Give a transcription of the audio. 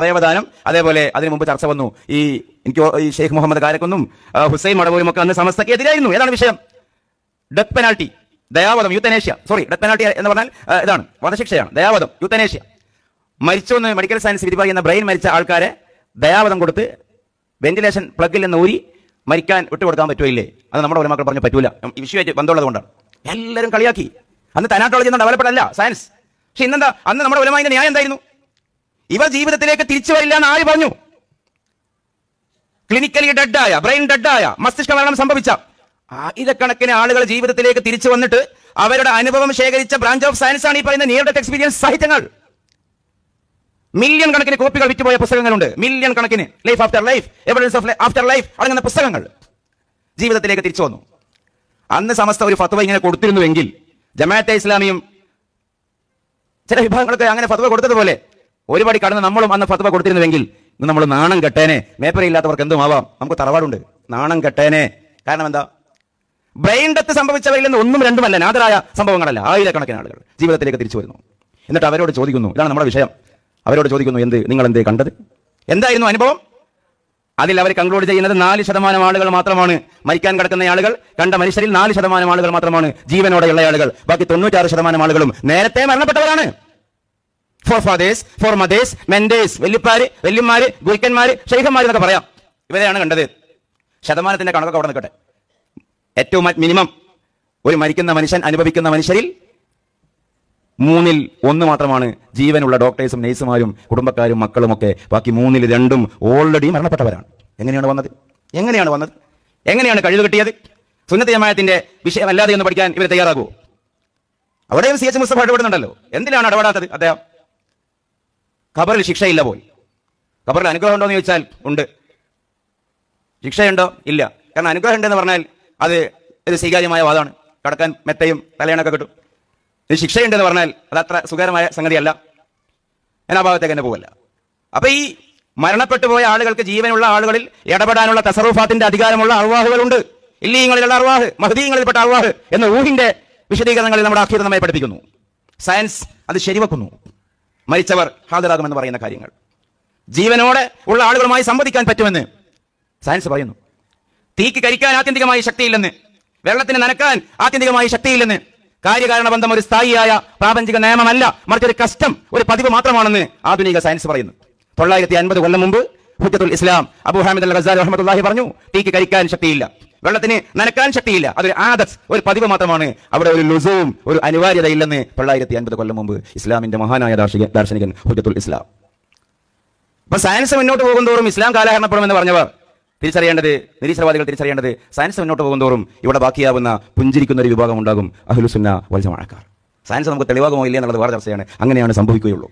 അവയവദാനം അതേപോലെ അതിനു മുമ്പ് ചർച്ച വന്നു. ഈ എനിക്ക് ഈ ഷെയ്ഖ് മുഹമ്മദ് കാരക്കൊന്നും ഹുസൈൻ മടവൂരും ഒക്കെ അന്ന് സമസ്തയ്ക്ക് എതിരായിരുന്നു ഏതാണ് വിഷയം? Death penalty. ദയാവധം euthanasia sorry death penalty എന്ന് പറഞ്ഞാൽ ഇതാണ്. വധശിക്ഷയാണ്. ദയാവധം മരിച്ചു എന്ന് മെഡിക്കൽ സയൻസ് വിധി പറയുന്ന ബ്രെയിൻ മരിച്ച ആൾക്കാരെ ദയാവധം കൊടുത്ത് വെന്റിലേഷൻ പ്ലഗിൽ നിന്ന് ഊരി മരിക്കാൻ വിട്ടുകൊടുക്കാൻ പറ്റുമില്ലേ അത് നമ്മുടെ ഒരു മക്കൾ പറഞ്ഞു പറ്റൂല. വിഷയമായിട്ട് ബന്ധമുള്ളത് കൊണ്ടാണ്. എല്ലാവരും കളിയാക്കി. അന്ന് തനാട്ടോളജി ഒന്നും ഡെവലപ്ഡ് അല്ല സയൻസ് പക്ഷെ ഇന്നെന്താ? അന്ന് നമ്മുടെ ഉലമാന്റെ ന്യായം എന്തായിരുന്നു? ഇവർ ജീവിതത്തിലേക്ക് തിരിച്ചു വരില്ല എന്ന് ആര് പറഞ്ഞു? ക്ലിനിക്കലി ഡെഡായ ബ്രെയിൻ ഡെഡായ മസ്തിഷ്ക മരണം സംഭവിച്ച ആയിരക്കണക്കിന് ആളുകൾ ജീവിതത്തിലേക്ക് തിരിച്ചു വന്നിട്ട് അവരുടെ അനുഭവം ശേഖരിച്ച ബ്രാഞ്ച് ഓഫ് സയൻസ് ആണ് ഈ പറയുന്ന നിയർ ഡെത്ത് എക്സ്പീരിയൻസ് സാഹിത്യങ്ങൾ. മില്യൺ കണക്കിന് കോപ്പികൾ വിറ്റുപോയ പുസ്തകങ്ങളുണ്ട്. മില്യൺ കണക്കിന്. Life after life evidence of after life അടങ്ങുന്ന പുസ്തകങ്ങൾ ജീവിതത്തിലേക്ക് തിരിച്ചു വന്നു. അന്ന് സമസ്ത ഒരു ഫത്വ ഇങ്ങനെ കൊടുത്തിരുന്നുവെങ്കിൽ ജമാഅത്തെ ഇസ്ലാമിയും ചില വിഭാഗങ്ങളൊക്കെ അങ്ങനെ ഫത്വ കൊടുത്തതുപോലെ ഒരുപാട് കടന്ന് നമ്മളും അന്ന് ഫത്വ കൊടുത്തിരുന്നുവെങ്കിൽ ഇന്ന് നമ്മൾ നാണം കെട്ടേനെ. മേപ്പരയില്ലാത്തവർക്ക് എന്തും ആവാം നമുക്ക് തറവാടുണ്ട്. നാണം കെട്ടേനെ. കാരണം എന്താ? ബ്രെയിൻ ഡെത്ത് സംഭവിച്ചവരിൽ നിന്ന് ഒന്നും രണ്ടുമല്ല നാദരായ സംഭവങ്ങളല്ല. ആയിരക്കണക്കിന് ആളുകൾ ജീവിതത്തിലേക്ക് തിരിച്ചു വരുന്നു. എന്നിട്ട് അവരോട് ചോദിക്കുന്നു ഇതാണ് നമ്മുടെ വിഷയം. അവരോട് ചോദിക്കുന്നു എന്ത് നിങ്ങൾ എന്തേ കണ്ടത്? എന്തായിരുന്നു അനുഭവം? അതിൽ അവർ കൺക്ലൂഡ് ചെയ്യുന്നത് നാല് ശതമാനം ആളുകൾ മാത്രമാണ്. മരിക്കാൻ കിടക്കുന്ന ആളുകൾ കണ്ട മനുഷ്യരിൽ നാല് ശതമാനം ആളുകൾ മാത്രമാണ് ജീവനോടെയുള്ള ആളുകൾ. ബാക്കി തൊണ്ണൂറ്റാറ് ശതമാനം ആളുകളും നേരത്തെ മരണപ്പെട്ടവരാണ്. Forefathers foremothers mentors വല്യപ്പാര് വല്യന്മാര് ഗുരുക്കന്മാര് ഷെയ്ഖന്മാർ എന്നൊക്കെ പറയാം. ഇവരെയാണ് കണ്ടത്. ശതമാനത്തിന്റെ കണക്കൊക്കെ അവിടെ നിൽക്കട്ടെ. ഏറ്റവും മിനിമം ഒരു മരിക്കുന്ന മനുഷ്യൻ അനുഭവിക്കുന്ന മനുഷ്യരിൽ മൂന്നിൽ ഒന്ന് മാത്രമാണ് ജീവനുള്ള ഡോക്ടേഴ്സും നേഴ്സുമാരും കുടുംബക്കാരും മക്കളുമൊക്കെ. ബാക്കി മൂന്നിൽ രണ്ടും ഓൾറെഡി മരണപ്പെട്ടവരാണ്. എങ്ങനെയാണ് വന്നത്? എങ്ങനെയാണ് വന്നത്? എങ്ങനെയാണ് കഴിവ് കിട്ടിയത്? സുന്നത്ത് ജമായത്തിന്റെ വിഷയമല്ലാതെ ഒന്ന് പഠിക്കാൻ ഇവർ തയ്യാറാകുമോ അവിടെയും സി എച്ച് മുസ്തഫ ഇടപെടുന്നുണ്ടല്ലോ. എന്തിനാണ് ഇടപെടാത്തത് അദ്ദേഹം? ഖബറിൽ ശിക്ഷയില്ല പോയി. ഖബറിൽ അനുഗ്രഹം ഉണ്ടോ എന്ന് ചോദിച്ചാൽ ഉണ്ട്. ശിക്ഷയുണ്ടോ? ഇല്ല. കാരണം അനുഗ്രഹം ഉണ്ടെന്ന് പറഞ്ഞാൽ അത് ഒരു സ്വീകാര്യമായ വാദമാണ്. കടക്കാൻ മെത്തയും തലയണൊക്കെ കിട്ടും. ഇത് ശിക്ഷയുണ്ടെന്ന് പറഞ്ഞാൽ അത് അത്ര സുഖകരമായ സംഗതിയല്ല. ഞാൻ ആ ഭാഗത്തേക്ക് തന്നെ പോകല്ല അപ്പൊ ഈ മരണപ്പെട്ടു പോയ ആളുകൾക്ക് ജീവനുള്ള ആളുകളിൽ ഇടപെടാനുള്ള തസറുഫാത്തിന്റെ അധികാരമുള്ള അർവാഹുകളുണ്ട്. ഇല്ലീങ്ങളിലുള്ള അർവാഹ് മഹദീങ്ങളിൽപ്പെട്ട അർവാഹ് എന്ന ഊഹിന്റെ വിശദീകരണങ്ങളിൽ നമ്മുടെ നമ്മെ പഠിപ്പിക്കുന്നു. സയൻസ് അത് ശരിവെക്കുന്നു. മരിച്ചവർ ഹാജരാകുമെന്ന് പറയുന്ന കാര്യങ്ങൾ. ജീവനോടെ ഉള്ള ആളുകളുമായി സംവദിക്കാൻ പറ്റുമെന്ന് സയൻസ് പറയുന്നു. തീക്ക് കരിക്കാൻ ആത്യന്തികമായി ശക്തിയില്ലെന്ന് വെള്ളത്തിന് നനക്കാൻ ആത്യന്തികമായി ശക്തിയില്ലെന്ന് കാര്യകാരണ ബന്ധം ഒരു സ്ഥായിയായ പ്രാപഞ്ചിക നിയമമല്ല മറിച്ച് ഒരു കഷ്ടം ഒരു പതിവ് മാത്രമാണെന്ന് ആധുനിക സയൻസ് പറയുന്നു. തൊള്ളായിരത്തി അൻപത് കൊല്ലം മുമ്പ് ഹുജത്തുൽ ഇസ്ലാം അബു ഹാമിദ് അൽ ഗസാൽ റഹ്മത്തുള്ളാഹി പറഞ്ഞു തീക്ക് കരിക്കാൻ ശക്തിയില്ല. വെള്ളത്തിന് നനക്കാൻ ശക്തിയില്ല. അതൊരു ആദത്ത് ഒരു പതിവ് മാത്രമാണ്. അവിടെ ഒരു ലുസവും ഒരു അനിവാര്യതയില്ലെന്ന് തൊള്ളായിരത്തി അൻപത് കൊല്ലം മുമ്പ് ഇസ്ലാമിന്റെ മഹാനായ ദാർശിക ദാർശനികൻ ഹുജത്തുൽ ഇസ്ലാം. അപ്പൊ സയൻസ് മുന്നോട്ട് പോകുന്തോറും ഇസ്ലാം കാലഹരണപ്പെടുമെന്ന് പറഞ്ഞവർ തിരിച്ചറിയേണ്ടത് നിരീശ്വരവാദികൾ തിരിച്ചറിയേണ്ടത് സയൻസ് മുന്നോട്ട് പോകുന്തോറും ഇവിടെ ബാക്കിയാവുന്ന പുഞ്ചിരിക്കുന്ന ഒരു വിഭാഗം ഉണ്ടാകും അഹ്ലുസുന്ന വത്സമാക്കാർ സയൻസ് നമുക്ക് തെളിവാകുമോ ഇല്ല എന്നുള്ളത് വേറെ ചർച്ചയാണ്. അങ്ങനെയാണ് സംഭവിക്കുകയുള്ളൂ.